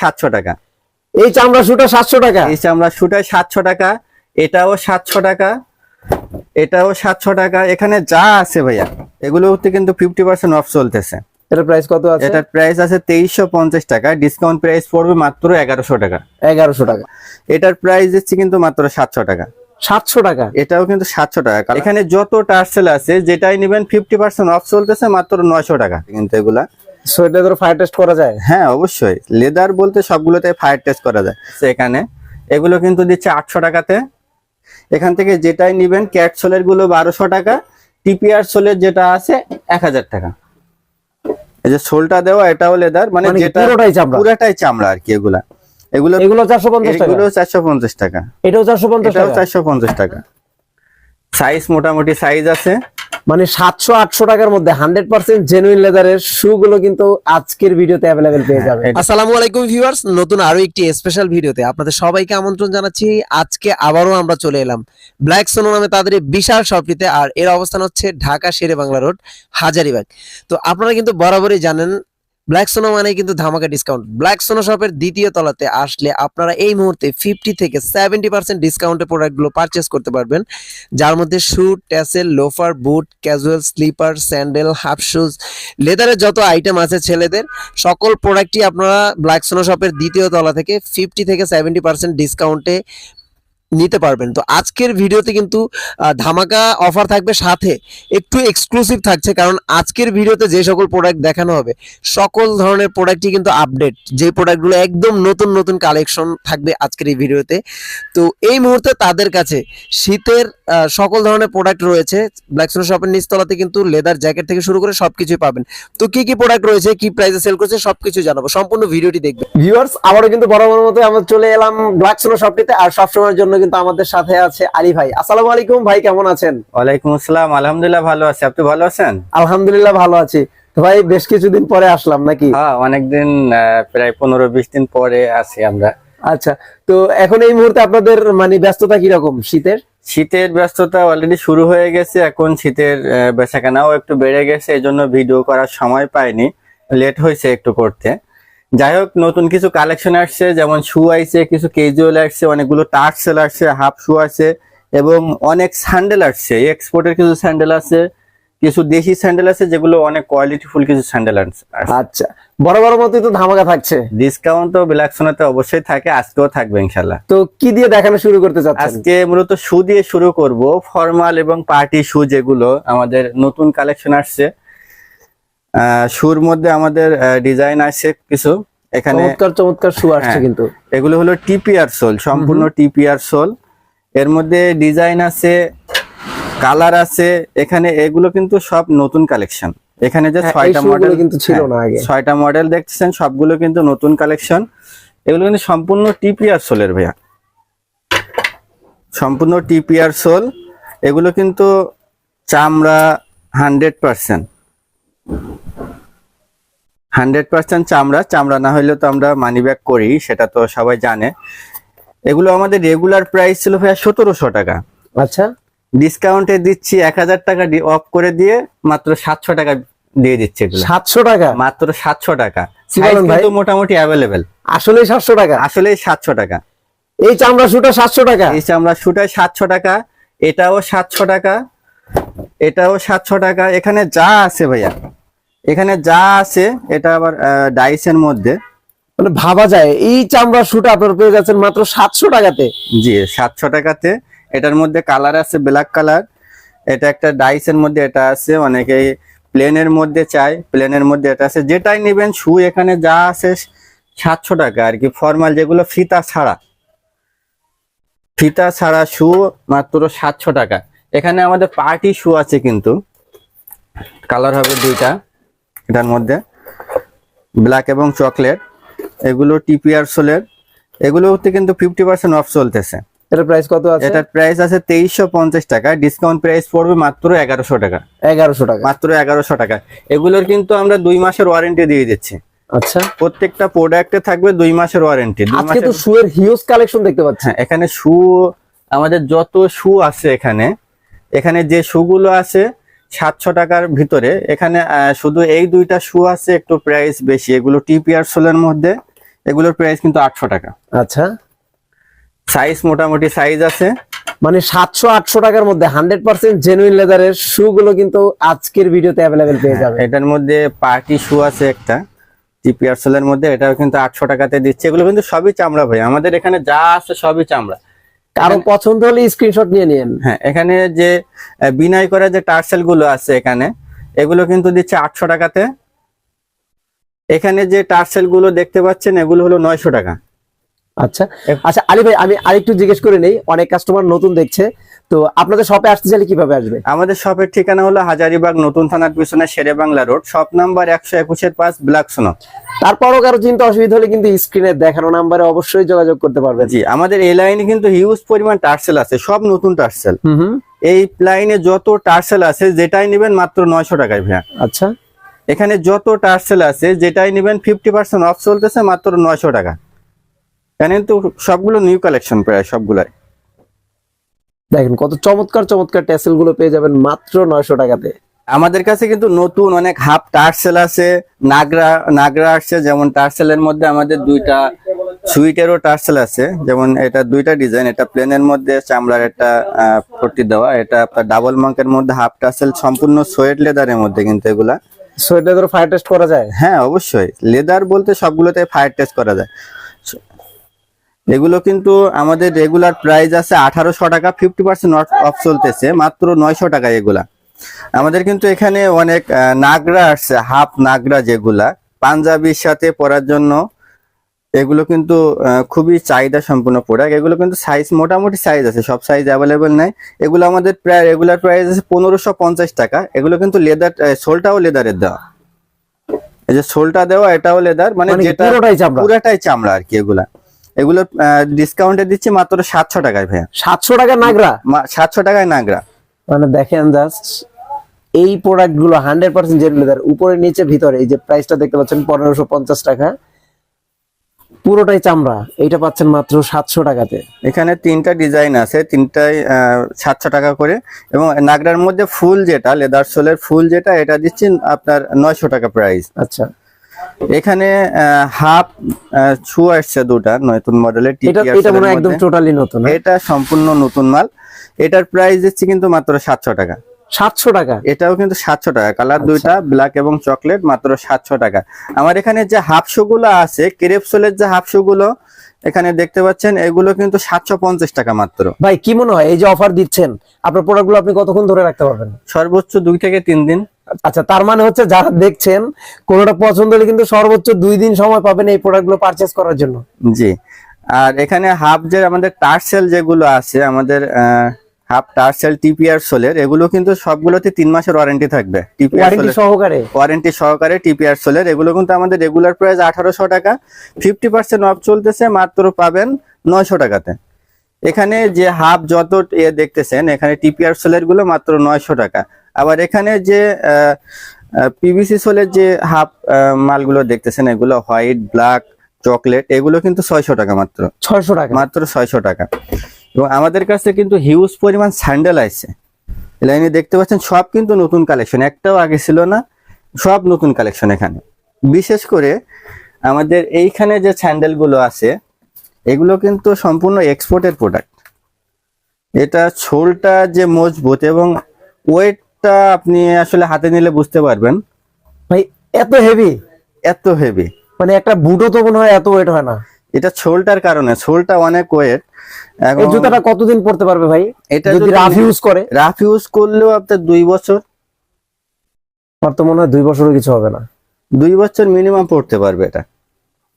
সাতশো টাকা। এই চামড়া শুটা সাতশো টাকা? এই চামড়া সাতশো টাকা এটাও সাতশো টাকা এটাও সাতশো টাকা। এখানে যা আছে ভাইয়া এগুলোতে কিন্তু ফিফটি পার্সেন্ট অফ চলতেছে। এটার প্রাইস কত আছে? এটার প্রাইস আছে তেইশশো পঞ্চাশ টাকা ডিসকাউন্ট প্রাইস পড়বে মাত্র এগারোশো টাকা। এগারোশো টাকা। এটার প্রাইস দিচ্ছি কিন্তু মাত্র সাতশো টাকা। সাতশো টাকা? এটাও কিন্তু সাতশো টাকা। এখানে যত টার্সেল আছে যেটাই নেবেন ফিফটি পার্সেন্ট অফ চলতেছে মাত্র নয়শো টাকা। কিন্তু এগুলা সো এটা ধরো ফায়ার টেস্ট করা যায়? হ্যাঁ অবশ্যই। লেদার বলতে সবগুলোতে ফায়ার টেস্ট করা যায়। এখানে। এগুলো কিন্তু দিচ্ছে আটশো টাকাতে। এখান থেকে যেটাই নিবেন ক্যাট সোলেরগুলো বারোশো টাকা টিপিআর সোলের যেটা আছে এক হাজার টাকা। এই যে সোলটা দেওয়া এটাও লেদার মানে মানে যেটা পুরোটাই চামড়া? পুরাটাই চামড়া আর কি এগুলা। এগুলো এগুলো চারশো পঞ্চাশ টাকা। এগুলো চারশো পঞ্চাশ টাকা। এটাও চারশো পঞ্চাশ টাকা? চারশো পঞ্চাশ টাকা। সাইজ মোটামুটি সাইজ আছে। মানে সাতশো আটশো টাকার মধ্যে হান্ড্রেড পার্সেন্ট জেনুইন লেদারের শু গুলো কিন্তু আজকের ভিডিওতে অ্যাভেলেবেল পেয়ে যাবে এটা- আসসালামু আলাইকুম ভিউয়ার্স নতুন আরও একটি স্পেশাল ভিডিওতে আপনাদের সবাইকে আমন্ত্রণ জানাচ্ছি। আজকে আবারও আমরা চলে এলাম ব্ল্যাক সোনো নামে তাদের বিশাল শপটিতে আর এর অবস্থান হচ্ছে ঢাকা শেরে বাংলা রোড হাজারিবাগ। তো আপনারা কিন্তু বরাবরই জানেন ব্ল্যাক সোনো মানে কিন্তু ধামাকা ডিসকাউন্ট ব্ল্যাক সোনো শপের দ্বিতীয় তলাতে আসলে আপনারা এই মুহূর্তে ফিফটি থেকে সেভেন্টি পার্সেন্ট ডিসকাউন্টে প্রোডাক্টগুলো পারচেস করতে পারবেন। যার মধ্যে shoe tassel loafer boot casual slipper sandal half shoes লেদারের যত আইটেম আছে ছেলেদের, সকল প্রোডাক্টই আপনারা ব্ল্যাক সোনো শপের দ্বিতীয় তলা থেকে ফিফটি থেকে সেভেন্টি পার্সেন্ট ডিসকাউন্টে নিতে পারবেন। তো আজকের ভিডিওতে কিন্তু ধামাকা অফার থাকবে সাথে, একটু এক্সক্লুসিভ থাকছে, কারণ আজকের ভিডিওতে যে সকল প্রোডাক্ট দেখানো হবে, সকল ধরনের প্রোডাক্টই কিন্তু আপডেট যে প্রোডাক্টগুলো একদম নতুন নতুন কালেকশন থাকবে আজকের এই ভিডিওতে। তো এই মুহূর্তে তাদের কাছে শীতের সকল ধরনের প্রোডাক্ট রয়েছে। ব্ল্যাক সোনো শপের নিচতলাতে কিন্তু লেদার জ্যাকেট থেকে শুরু করে সবকিছুই পাবেন। তো কি কি প্রোডাক্ট রয়েছে, কি প্রাইসে সেল করছে, সবকিছু জানাব। সম্পূর্ণ ভিডিওটি দেখবেন। ভিউয়ার্স আবারও কিন্তু বরাবর মতো আমরা চলে এলাম ব্ল্যাক সোনো শপটিতে আর সবসময়ের জন্য কিন্তু আমাদের সাথে আছে আলী ভাই। আসসালামু আলাইকুম ভাই কেমন আছেন? ওয়ালাইকুম আসসালাম আলহামদুলিল্লাহ ভালো আছি। আপনি ভালো আছেন? আলহামদুলিল্লাহ ভালো আছি। তো ভাই বেশ কিছুদিন পরে আসলাম নাকি? হ্যাঁ অনেকদিন প্রায় পনেরো বিশ দিন পরে আছি আমরা। আচ্ছা তো এখন এই মুহূর্তে আপনাদের মানে ব্যস্ততা কীরকম শীতের? শীতের ব্যস্ততা অলরেডি শুরু হয়ে গেছে এখন শীতের বেচাকেনাও একটু বেড়ে গেছে এই জন্য ভিডিও করার সময় পাইনি। লেট হয়েছে একটু করতে। যাই হোক নতুন কিছু কালেকশন আসছে যেমন শু আইছে কিছু কেজুয়াল আসছে অনেকগুলো টার্সেল আসছে হাফ শু আছে এবং অনেক স্যান্ডেল আসছে এক্সপোর্টের কিছু স্যান্ডেল আছে কিছু দেশি স্যান্ডেল আছে যেগুলো অনেক কোয়ালিটিফুল কিছু স্যান্ডেল আছে আচ্ছা বড় বড় মতোই তো ধামাকা থাকছে। ডিসকাউন্ট তো বিলাকসোনাতে অবশ্যই থাকে আজকেও থাকবে ইনশাল্লাহ তো কি দিয়ে দেখানো শুরু করতে চাচ্ছেন? আজকে মূলত শু দিয়ে শুরু করব ফর্মাল এবং পার্টি শু যেগুলো আমাদের নতুন কালেকশন আসছে। শুর মধ্যে আমাদের ডিজাইন আসছে কিছু। এখানে চমৎকার চমৎকার শু আসছে হ্যাঁ। কিন্তু। এগুলো হলো টিপিআর সোল সম্পূর্ণ টিপিআর সোল এর মধ্যে ডিজাইন আছে কালার আছে এখানে এগুলো কিন্তু সব নতুন কালেকশন এখানে যে হ্যাঁ, ছয়টা মডেল কিন্তু ছিল না আগে। ছয়টা মডেল দেখতেছেন সবগুলো কিন্তু নতুন কালেকশন এগুলো কিন্তু সম্পূর্ণ টিপিআর সোলের ভাইয়া। সম্পূর্ণ টিপিআর সোল এগুলো কিন্তু চামড়া হান্ড্রেড পার্সেন্ট হান্ড্রেড পার্সেন্ট চামড়া। চামড়া না হলে তো আমরা মানি ব্যাক করি সেটা তো সবাই জানে। এগুলো আমাদের রেগুলার প্রাইস ছিল ভাইয়া সতেরোশো টাকা। আচ্ছা। ডিসকাউন্টে দিচ্ছি এক হাজার টাকা অফ করে দিয়ে মাত্র সাতশো টাকা দিয়ে দিচ্ছে সাতশো টাকা? মাত্র সাতশো টাকা? কিন্তু মোটামুটি অ্যাভেলেবেল আসলে সাতশো টাকা? আসলে সাতশো টাকা। এই চামড়া শুটা সাতশো টাকা? এই আমরা শুটায় সাতশো টাকা এটাও সাতশো টাকা এটাও সাতশো টাকা। এখানে যা আছে ভাইয়া এখানে যা আছে এটা আবার ডাইসের মধ্যে। মানে ভাবা যায় এই চামড়া শুটা আপনার পেয়ে যাচ্ছেন মাত্র সাতশো টাকাতে। জি সাতশো টাকাতে। এটার মধ্যে কালার আছে ব্ল্যাক কালার। এটা একটা ডাইসের মধ্যে এটা আছে অনেকেই প্লেনের মধ্যে চাই প্লেনের মধ্যে এটা আছে। যেটাই নেবেন শু এখানে যা আছে সাতশো টাকা আর কি। ফর্মাল যেগুলো ফিতা ছাড়া। ফিতা ছাড়া শু মাত্র সাতশো টাকা। এখানে আমাদের পার্টি শু আছে কিন্তু। কালার হবে দুইটা। এটার মধ্যে। ব্ল্যাক এবং চকলেট এগুলো টিপিআর সোলের এগুলোতে কিন্তু ফিফটি পার্সেন্ট অফ চলতেছে। এটার প্রাইস কত আছে? এটার প্রাইস আছে তেইশশো পঞ্চাশ টাকা ডিসকাউন্ট প্রাইস পড়বে মাত্র এগারোশো টাকা। এগারোশো টাকা। মাত্র এগারোশো টাকা। এগুলোর কিন্তু আমরা দুই মাসের ওয়ারেন্টি দিয়ে দিচ্ছি। আচ্ছা। প্রত্যেকটা প্রোডাক্টে থাকবে দুই মাসের ওয়ারেন্টি দুই আজকে তো মাসের শুয়ের হিউজ কালেকশন দেখতে পাচ্ছি। হ্যাঁ এখানে শু আমাদের যত শু আছে এখানে এখানে যে শুগুলো আছে সাতশো টাকার ভিতরে। এখানে শুধু এই দুইটা শু আছে একটু প্রাইস বেশি। এগুলো টিপিআর সোলের মধ্যে। এগুলোর প্রাইস কিন্তু আটশো টাকা। আচ্ছা। সাইজ মোটামুটি সাইজ আছে। মানে সাতশো আটশো টাকার মধ্যে হান্ড্রেড পার্সেন্ট জেনুইন লেদারের শু গুলো কিন্তু আজকের ভিডিওতে অ্যাভেলেবেল পেয়ে যাবে এটার মধ্যে পার্টি শু আছে একটা। টিপিআরসেল এর মধ্যে। এটাও কিন্তু আটশো টাকাতে দিচ্ছে। এগুলো কিন্তু সবই চামড়া ভাই। আমাদের এখানে যা আছে সবই চামড়া। কারও পছন্দ হলে স্ক্রিনশট নিয়ে নিন হ্যাঁ এখানে যে বিনয় করা যে টার্সেলগুলো আছে এখানে এগুলো কিন্তু দিচ্ছে আটশো টাকাতে। এখানে যে টার্সেলগুলো দেখতে পাচ্ছেন এগুলো হলো নয়শো টাকা। আচ্ছা। আচ্ছা আলী ভাই আমি আরেকটু জিজ্ঞেস করে নেই অনেক কাস্টমার নতুন দেখছে। তো আপনাদের শপে আসতে চাইলে কীভাবে আসবে? আমাদের শপের ঠিকানা হলো হাজারিবাগ নতুন থানার পিছনে Shere Bangla road shop number একশো একুশের পাঁচ ব্ল্যাক সোনো। তারপরও কারও চিন্তা অসুবিধা হলে কিন্তু স্ক্রিনে দেখানো নাম্বারে অবশ্যই যোগাযোগ করতে পারবেন। জি আমাদের এই লাইনে কিন্তু হিউজ পরিমাণ টার্সেল আছে সব নতুন টার্সেল এই লাইনে যত টার্সেল আছে যেটাই নেবেন মাত্র নয়শো টাকায় ভাইয়া। আচ্ছা। এখানে যত টার্সেল আছে যেটাই নেবেন ফিফটি পার্সেন্ট অফ চলতেছে মাত্র নয়শো টাকা। এখানে কিন্তু সবগুলো নিউ কালেকশন প্রায় সবগুলাই। দেখেন কত চমৎকার চমৎকার ট্যাসেলগুলো পেয়ে যাবেন মাত্র নয়শো টাকাতে। আমাদের কাছে কিন্তু নতুন অনেক হাফ টার্সেল আছে নাগরা নাগরা আসছে যেমন টার্সেলের মধ্যে আমাদের দুইটা সুইটেরও টার্সেল আছে যেমন এটা দুইটা ডিজাইন এটা প্লেনের মধ্যে চামড়ার একটা পট্টি দেওয়া এটা আপনার ডাবল মাঙ্কের মধ্যে হাফ টার্সেল সম্পূর্ণ সোয়েট লেদারের মধ্যে কিন্তু এগুলা। সোয়েট লেদার ফায়ার টেস্ট করা যায়? হ্যাঁ অবশ্যই। লেদার বলতে সবগুলোতে ফায়ার টেস্ট করা যায়। এগুলো কিন্তু আমাদের রেগুলার প্রাইস আছে আঠারোশো টাকা ফিফটি পার্সেন্ট অফ চলতেছে মাত্র নয়শো টাকা এগুলা। আমাদের কিন্তু এখানে অনেক নাগরা আসছে হাফ নাগরা যেগুলা। পাঞ্জাবির সাথে পরার জন্য এগুলো কিন্তু খুবই চাহিদা সম্পূর্ণ প্রোডাক্ট। এগুলো কিন্তু সাইজ মোটামুটি সাইজ আছে সব সাইজ অ্যাভেলেবেল নাই। এগুলো আমাদের প্রায় রেগুলার প্রাইস আছে পনেরোশো পঞ্চাশ টাকা। এগুলো কিন্তু লেদার সোলটাও লেদারের দেওয়া। এই যে সোলটা দেওয়া এটাও লেদার মানে মানে যেটা পুরোটাই চামড়া? পুরাটাই চামড়া আর কি এগুলা। এগুলো ডিসকাউন্টে দিচ্ছি মাত্র সাতশো টাকায় ভাইয়া। সাতশো টাকা নাগরা? সাতশো টাকায় নাগরা। মানে দেখেন জাস্ট এই প্রোডাক্টগুলো হান্ড্রেড পার্সেন্ট জেড লেদার উপরে নিচে ভিতরে এই যে প্রাইসটা দেখতে পাচ্ছেন পনেরোশো পঞ্চাশ টাকা। পুরোটাই চামড়া এটা পাচ্ছেন মাত্র সাতশো টাকাতে। এখানে তিনটা ডিজাইন আছে তিনটাই সাতশো টাকা করে। এবং নাগরার মধ্যে ফুল যেটা লেদার সোলের ফুল যেটা এটা দিচ্ছি আপনার নয়শো টাকা প্রাইস আচ্ছা। এখানে হাফ শু আসছে দুটা নতুন মডেলের এটা মনে একদম টোটালি নতুন হ্যাঁ? এটা সম্পূর্ণ নতুন মাল। এটার প্রাইস দিচ্ছি কিন্তু মাত্র সাতশো টাকা। সাতশো টাকা। এটাও কিন্তু সাতশো টাকা। কালার আচ্ছা। দুইটা ব্ল্যাক এবং চকলেট মাত্র সাতশো টাকা। আমার এখানে যে হাফ শু গুলো আছে ক্রেপসোলের যে হাফ শু গুলো এখানে দেখতে পাচ্ছেন এগুলো কিন্তু সাতশো পঞ্চাশ টাকা মাত্র। ভাই কি মনে হয় এই যে অফার দিচ্ছেন আপনার প্রোডাক্টগুলো আপনি কতক্ষণ ধরে রাখতে পারবেন? সর্বোচ্চ দুই থেকে তিন দিন। আচ্ছা তার মানে হচ্ছে যারা দেখছেন কোনোটা পছন্দ হলে কিন্তু সর্বোচ্চ দুই দিন সময় পাবেন এই প্রোডাক্টগুলো পারচেস করার জন্য। জি। আর এখানে হাফ যে আমাদের টার্সেল যেগুলো আছে আমাদের হাফ টার্সেল টিপিআর সোলের এগুলো কিন্তু সবগুলোতে তিন মাসের ওয়ারেন্টি থাকবে। টিপিআর ওয়ারেন্টি সহকারে? ওয়ারেন্টি সহকারে টিপিআর সোলের এগুলো কিন্তু আমাদের রেগুলার প্রাইস আঠারোশো টাকা। ফিফটি পার্সেন্ট অফ চলতেছে মাত্র পাবেন নয়শো টাকাতে। এখানে যে হাফ যত এ দেখতেছেন এখানে টিপিআর সোলেরগুলো মাত্র নয়শো টাকা। আবার এখানে যে পিভিসি সোলের যে হাফ মালগুলো দেখতেছেন এগুলো হোয়াইট ব্ল্যাক চকলেট এগুলো কিন্তু ছয়শো টাকা মাত্র। ছয়শো টাকা। মাত্র ছয়শো টাকা। এবং আমাদের কাছে কিন্তু হিউজ পরিমাণ স্যান্ডেল আছে। লাইনে দেখতে পাচ্ছেন সব কিন্তু নতুন কালেকশন একটাও আগে ছিল না সব নতুন কালেকশন এখানে। বিশেষ করে আমাদের এইখানে যে স্যান্ডেলগুলো আছে এগুলো কিন্তু সম্পূর্ণ এক্সপোর্টের প্রোডাক্ট এটা ছোলটা যে মজবুত এবং ওয়েটটা আপনি আসলে হাতে নিলে বুঝতে পারবেন। ভাই এত হেভি এত হেভি মানে একটা বুটও তো মনে হয় এত ওয়েট হয় না। এটা ছোলটার কারণে ছোলটা অনেক ওয়েট এই জুতাটা কতদিন পড়তে পারবে ভাই? এটা যদি যদি রাফ ইউজ করে। রাফ ইউজ করলেও আপনার দুই বছর। আমার তো মনে হয় দুই বছরও কিছু হবে না। দুই বছর মিনিমাম পড়তে পারবে এটা।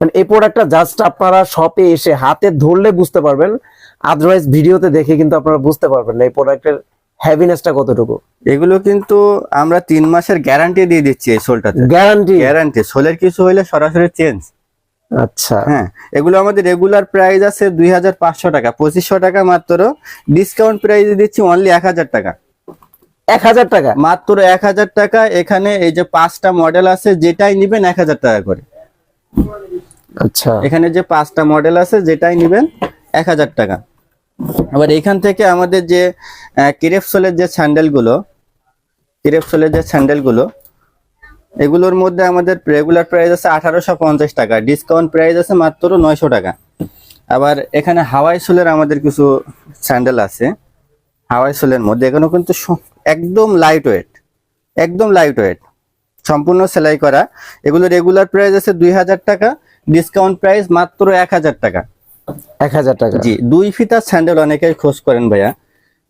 মানে এই প্রোডাক্টটা জাস্ট আপনারা শপে এসে হাতে ধরলে বুঝতে পারবেন। আদারওয়াইজ ভিডিওতে দেখে কিন্তু আপনারা বুঝতে পারবেন না এই প্রোডাক্টের হ্যাভিনেসটা কতটুকু। এগুলো কিন্তু আমরা তিন মাসের গ্যারান্টি দিয়ে দিচ্ছি এই সোলটাতে গ্যারান্টি গ্যারান্টি সোলের কিছু হইলে সরাসরি চেঞ্জ আচ্ছা। হ্যাঁ এগুলো আমাদের রেগুলার প্রাইস আছে দুই হাজার পাঁচশো টাকা পঁচিশশো টাকা মাত্র। ডিসকাউন্ট প্রাইস দিচ্ছি অনলি এক হাজার টাকা। এক হাজার টাকা? মাত্র এক হাজার টাকা এখানে এই যে পাঁচটা মডেল আছে যেটাই নিবেন এক হাজার টাকা করে। আচ্ছা। এখানে যে পাঁচটা মডেল আছে যেটাই নিবেন এক হাজার টাকা। আবার এখান থেকে আমাদের যে ক্রেপসোলের যে স্যান্ডেলগুলো ক্রেপসোলের যে স্যান্ডেলগুলো এগুলোর মধ্যে আমাদের রেগুলার প্রাইস আছে আঠারোশো পঞ্চাশ টাকা ডিসকাউন্ট প্রাইস আছে মাত্র নয়শো টাকা। আবার এখানে হাওয়াই সোলের আমাদের কিছু স্যান্ডেল আছে হাওয়াই সোলের মধ্যে। এখানেও কিন্তু একদম লাইট ওয়েট একদম লাইট ওয়েট সম্পূর্ণ সেলাই করা। এগুলো রেগুলার প্রাইস আছে দুই হাজার টাকা ডিসকাউন্ট প্রাইস মাত্র এক হাজার টাকা। এক হাজার টাকা। জি দুই ফিতার স্যান্ডেল অনেকেই খোঁজ করেন ভাইয়া।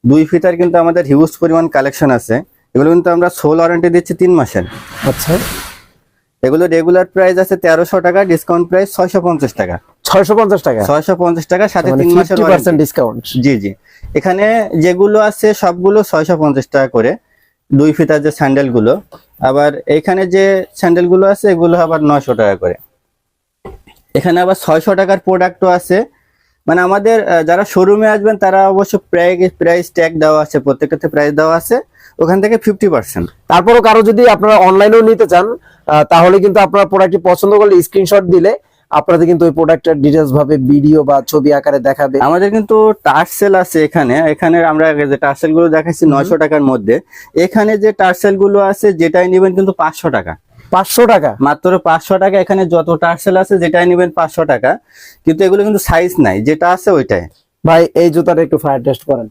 দুই ফিতার কিন্তু আমাদের হিউজ পরিমাণ কালেকশন আছে। এগুলো কিন্তু আমরা সোল ওয়ারেন্টি দিচ্ছি তিন মাসের। আচ্ছা। এগুলো রেগুলার প্রাইস আছে তেরোশো টাকা ডিসকাউন্ট প্রাইস ছয়শো পঞ্চাশ টাকা। ছয়শো পঞ্চাশ টাকা? ছয়শো পঞ্চাশ টাকা সাথে মানে তিন মাসের ডিসকাউন্ট জি জি। এখানে যেগুলো আছে সবগুলো ছয়শো পঞ্চাশ টাকা করে দুই ফিতার যে স্যান্ডেলগুলো আবার এখানে যে স্যান্ডেলগুলো আছে এগুলো আবার নয়শো টাকা করে। এখানে আবার ছয়শো টাকার প্রোডাক্টও আছে মানে আমাদের যারা শোরুমে আসবেন তারা অবশ্য প্রাইস প্রাইস ট্যাগ দেওয়া আছে প্রত্যেকটাতে প্রাইস দেওয়া আছে ওখান থেকে ফিফটি পার্সেন্ট তারপরও কারও যদি আপনারা অনলাইনেও নিতে চান তাহলে কিন্তু আপনারা প্রোডাক্টটি পছন্দ করলে স্ক্রিনশট দিলে আপনাদের কিন্তু ওই প্রোডাক্টের ডিটেলস ভাবে ভিডিও বা ছবি আকারে দেখাবে। আমাদের কিন্তু টার্সেল আছে এখানে। এখানে আমরা আগে যে টার্সেলগুলো দেখাচ্ছি নয়শো টাকার মধ্যে এখানে যে টার্সেলগুলো আছে যেটাই নেবেন কিন্তু পাঁচশো টাকা। পাঁচশো টাকা। মাত্র পাঁচশো টাকা এখানে যত টার্সেল আছে যেটাই নেবেন পাঁচশো টাকা। কিন্তু এগুলো কিন্তু সাইজ নাই যেটা আছে ওইটাই। ভাই এই জুতাটা একটু ফায়ার টেস্ট করেন।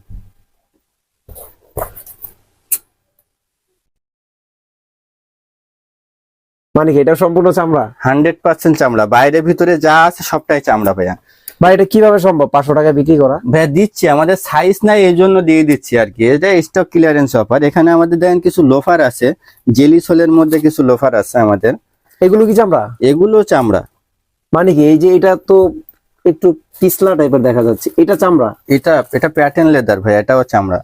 মানে এটা সম্পূর্ণ চামড়া? হান্ড্রেড পার্সেন্ট চামড়া। বাইরে ভিতরে যা আছে সবটাই চামড়া ভাইয়া। ভাই এটা কীভাবে সম্ভব? পাঁচশো টাকা বিক্রি করা? ভাই দিচ্ছি। আমাদের সাইজ নাই এই জন্য দিয়ে দিচ্ছি আর কি। এটা স্টক ক্লিয়ারেন্স অফার এখানে আমাদের দেখেন কিছু লোফার আছে। জেলি সোলের মধ্যে কিছু লোফার আছে আমাদের। এগুলো কি চামড়া? এগুলো চামড়া। মানে কি এই যে এটা তো একটু পিছলা টাইপের দেখা যাচ্ছে। এটা চামড়া? এটা এটা প্যাটার্ন লেদার ভাই এটাও চামড়া।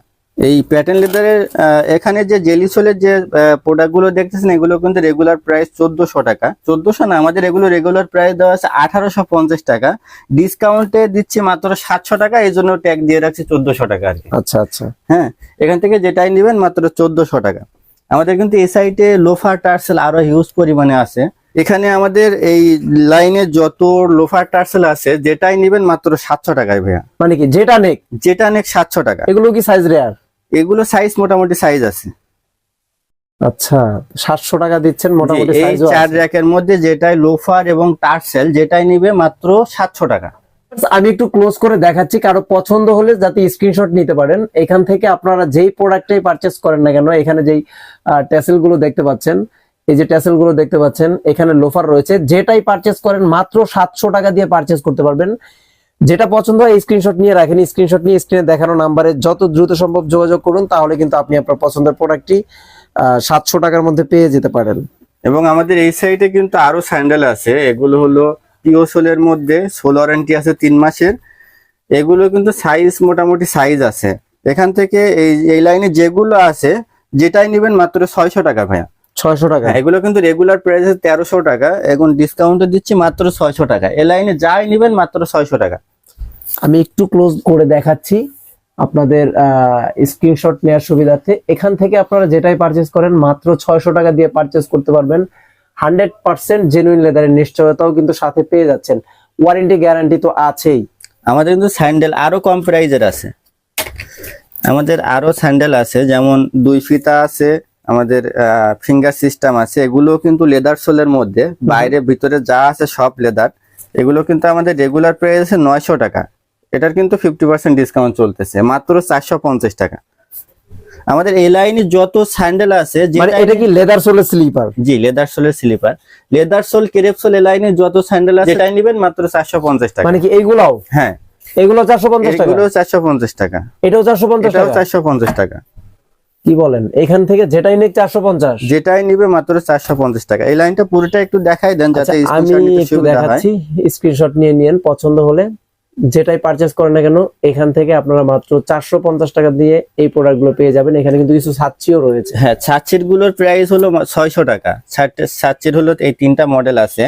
এই প্যাটার্ন লেদারের এখানে যে জেলি সোলের যে প্রোডাক্টগুলো দেখতেছেন এগুলো কিন্তু রেগুলার প্রাইস চোদ্দশো টাকা। চোদ্দশো না আমাদের এগুলো রেগুলার প্রাইস দেওয়া আছে আঠারোশো পঞ্চাশ টাকা। ডিসকাউন্টে দিচ্ছি মাত্র সাতশো টাকা এই জন্য ট্যাগ দিয়ে রাখছি চোদ্দশো টাকা আর কি। আচ্ছা আচ্ছা। হ্যাঁ এখান থেকে যেটাই নেবেন মাত্র চোদ্দশো টাকা। আমাদের কিন্তু এই সাইটে লোফার টার্সেল আরও হিউজ পরিমাণে আছে। এখানে আমাদের এই লাইনে যত লোফার টার্সেল আছে যেটাই নেবেন মাত্র সাতশো টাকায় ভাইয়া। মানে কি যেটা নেক? যেটা নেক সাতশো টাকা। এগুলো কি সাইজ রেয়ার এগুলো সাইজ মোটামুটি সাইজ আছে। আচ্ছা সাতশো টাকা দিচ্ছেন মোটামুটি এই চার র্যাকের মধ্যে যেটাই লোফার এবং টার্সেল যেটাই নিবে মাত্র সাতশো টাকা। আমি একটু ক্লোজ করে দেখাচ্ছি কারও পছন্দ হলে যাতে স্ক্রিনশট নিতে পারেন। এখান থেকে আপনারা যেই প্রোডাক্টটাই পারচেস করেন না কেন এখানে যেই ট্যাসেলগুলো দেখতে পাচ্ছেন এই যে ট্যাসেলগুলো দেখতে পাচ্ছেন এখানে লোফার রয়েছে। যেটাই পারচেস করেন মাত্র সাতশো টাকা দিয়ে পারচেস করতে পারবেন। যেটা পছন্দ হয় স্ক্রিনশট নিয়ে রাখেন। স্ক্রিনশট নিয়ে স্ক্রিনে দেখানো নাম্বারে যত দ্রুত সম্ভব যোগাযোগ করুন, তাহলে কিন্তু আপনি আপনার পছন্দের প্রোডাক্টটি সাতশো টাকার মধ্যে পেয়ে যেতে পারেন। এবং আমাদের এই সাইডে কিন্তু আরও স্যান্ডেল আছে। এগুলো হলো পিওসোলের মধ্যে সোল ওয়ারেন্টি আছে তিন মাসের। এগুলো কিন্তু সাইজ মোটামুটি সাইজ আছে। এখান থেকে এই এই লাইনে যেগুলো আছে, যেটাই নেবেন মাত্র ছয়শো টাকা ভাইয়া। ছয়শো টাকা। হ্যাঁ, এগুলো কিন্তু রেগুলার প্রাইস তেরোশো টাকা এখন ডিসকাউন্টে দিচ্ছি মাত্র ছয়শো টাকা। এই লাইনে যাই নেবেন মাত্র ছয়শো টাকা। আমি একটু ক্লোজ করে দেখাচ্ছি আপনাদের স্ক্রিনশট নেওয়ার সুবিধার্থে। এখান থেকে আপনারা যেটাই পারচেস করেন মাত্র ছয়শো টাকা দিয়ে পারচেস করতে পারবেন। হান্ড্রেড পার্সেন্ট জেনুইন লেদারের নিশ্চয়তাও কিন্তু সাথে পেয়ে যাচ্ছেন। ওয়ারেন্টি গ্যারান্টি তো আছেই। আমাদের কিন্তু স্যান্ডেল আরও কম প্রাইজের আছে। আমাদের আরও স্যান্ডেল আছে যেমন দুই ফিতা আছে আমাদের ফিঙ্গার সিস্টেম আছে এগুলো কিন্তু লেদার সোলের মধ্যে। বাইরে ভিতরে যা আছে সব লেদার এগুলো কিন্তু আমাদের রেগুলার প্রাইস আছে নয়শো টাকা। এটার কিন্তু ফিফটি পার্সেন্ট ডিসকাউন্ট চলতেছে মাত্র চারশো পঞ্চাশ টাকা। আমাদের এই লাইনে যত স্যান্ডেল আছে মানে এটা কি লেদার সোলের স্লিপার জি leather সোলের slipper leather sole crepe sole এই লাইনে যত স্যান্ডেল আছে যেটাই নেবেন মাত্র চারশো পঞ্চাশ টাকা। মানে কি এইগুলাও? হ্যাঁ। এগুলো চারশো পঞ্চাশ টাকা? এগুলো চারশো পঞ্চাশ টাকা। এটাও চারশো পঞ্চাশ টাকা? চারশো পঞ্চাশ টাকা। কি বলেন? এখান থেকে যেটাই নেক চারশো পঞ্চাশ। যেটাই নিবে মাত্র চারশো পঞ্চাশ টাকা। এই লাইনটা পুরোটা একটু দেখাই দেন যাতে আচ্ছা, আমি একটু দেখাচ্ছি স্ক্রিনশট নিয়ে নিন পছন্দ হলে যেটাই পারচেস করেন না কেন এখান থেকে আপনারা মাত্র চারশো পঞ্চাশ টাকা দিয়ে এই প্রোডাক্টগুলো পেয়ে যাবেন। এখানে কিন্তু কিছু সাচ্ছিও রয়েছে। হ্যাঁ ছাচ্ছিরগুলোর প্রাইস হলো ছয়শো টাকা। ছাচ্ছির হলো এই তিনটা মডেল আছে।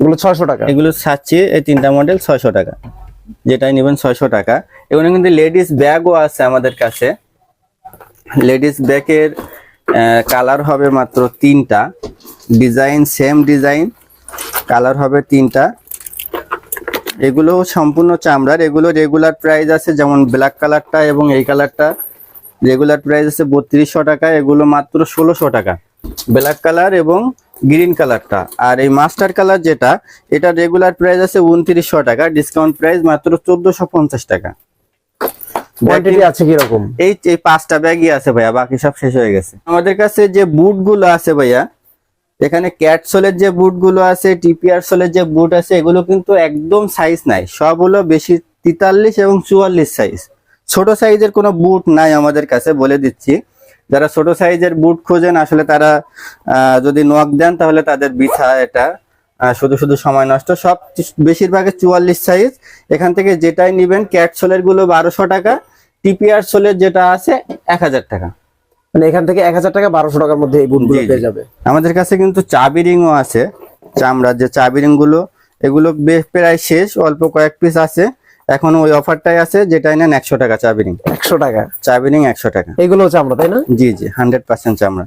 এগুলো ছয়শো টাকা। এগুলো ছাচ্ছি এই তিনটা মডেল ছয়শো টাকা। যেটাই নেবেন ছয়শো টাকা। এগুলো কিন্তু লেডিস ব্যাগও আছে আমাদের কাছে। লেডিস ব্যাগের কালার হবে মাত্র তিনটা। ডিজাইন সেম ডিজাইন, কালার হবে তিনটা। এগুলো সম্পূর্ণ চামড়ার, এগুলো রেগুলার প্রাইস আছে, যেমন ব্ল্যাক কালারটা এবং এই কালারটা রেগুলার প্রাইস আছে বত্রিশশো টাকা, এগুলো মাত্র ষোলোশো টাকা। ব্ল্যাক কালার এবং গ্রিন কালারটা আর এই মাস্টার কালার যেটা, এটা রেগুলার প্রাইস আছে উনত্রিশশো টাকা ডিসকাউন্ট প্রাইস মাত্র চোদ্দশো পঞ্চাশ টাকা। কোয়ান্টিটি আছে এই এই পাঁচটা ব্যাগই আছে ভাইয়া বাকি সব শেষ হয়ে গেছে। আমাদের কাছে যে বুটগুলো আছে ভাইয়া এখানে ক্যাটসোলের যে বুটগুলো আছে টিপিআর সোলের যে বুট আছে এগুলো কিন্তু একদম সাইজ নাই। সব হলো বেশি তেতাল্লিশ এবং চুয়াল্লিশ সাইজ ছোট সাইজের কোনো বুট নাই আমাদের কাছে বলে দিচ্ছি। যারা ছোট সাইজের বুট খোঁজেন আসলে তারা আহ, যদি নক দেন তাহলে তাদের বৃথা এটা। শুধু শুধু সময় নষ্ট। সব বেশিরভাগই চুয়াল্লিশ সাইজ এখান থেকে যেটাই নিবেন ক্যাট সোলেরগুলো বারোশো টাকা টিপিআর সোলের যেটা আছে এক হাজার টাকা। মানে এখান থেকে এক হাজার টাকা বারোশো টাকার মধ্যে এই বুটগুলো। পেয়ে যাবে। আমাদের কাছে কিন্তু চাবি রিংও আছে। চামড়ার যে চাবি রিংগুলো এগুলো বেশ প্রায় শেষ অল্প কয়েক পিস আছে। এখন ওই অফারটাই আছে যেটাই নেন একশো টাকা চাবি রিং। একশো টাকা। চাবি রিং একশো টাকা। এগুলো চামড়া তাই না? জি জি হান্ড্রেড পার্সেন্ট চামড়া।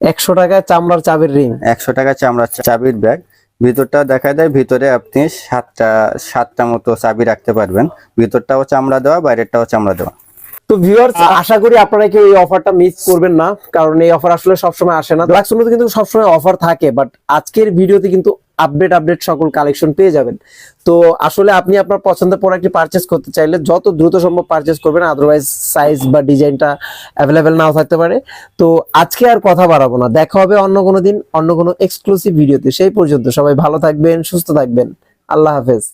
একশো টাকা চামড়ার চাবির রিং। একশো টাকা চামড়ার চাবির ব্যাগ। ভিতরটা দেখা যায় ভিতরে আপনি সাতটা সাতটা মতো চাবি রাখতে পারবেন। ভিতরটাও চামড়া দেওয়া বাইরেরটাও চামড়া দেওয়া। তো ভিউয়ার্স আশা করি আপনারা কেউ এই অফারটা মিস করবেন না কারণ এই অফার আসলে সবসময় আসে না। ব্ল্যাক সোনোতে কিন্তু সবসময় অফার থাকে বাট আজকের ভিডিওতে কিন্তু আপডেট আপডেট সকল কালেকশন পেয়ে যাবেন। তো আসলে আপনি আপনার পছন্দের প্রোডাক্টটি পারচেস করতে চাইলে যত দ্রুত সম্ভব পারচেস করবেন আদারওয়াইজ সাইজ বা ডিজাইনটা অ্যাভেলেবেল নাও থাকতে পারে। তো আজকে আর কথা বাড়াবো না, দেখা হবে অন্য কোনো দিন, অন্য কোনো এক্সক্লুসিভ ভিডিওতে সেই পর্যন্ত সবাই ভালো থাকবেন, সুস্থ থাকবেন। আল্লাহ হাফেজ।